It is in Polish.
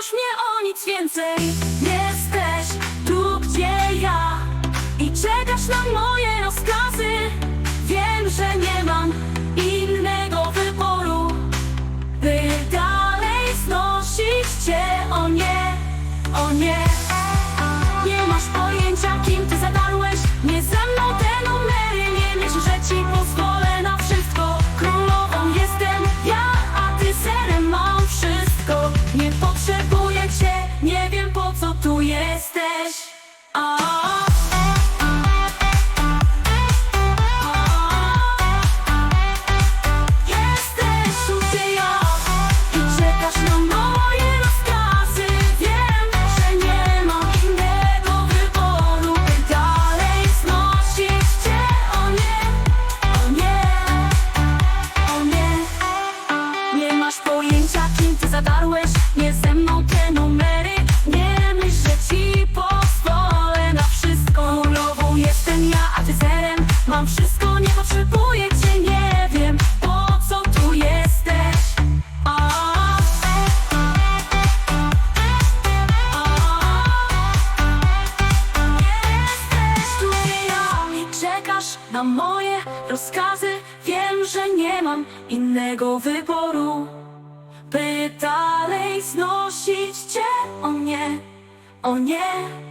już mnie o nic więcej Jesteś tu, gdzie ja Potrzebuję cię, nie wiem po co tu jesteś. Mam wszystko, nie potrzebuję cię, nie wiem Po co tu jesteś. A Jesteś tu i ja I czekasz na moje rozkazy. Wiem, że nie mam innego wyboru By dalej znosić cię. O nie, o nie.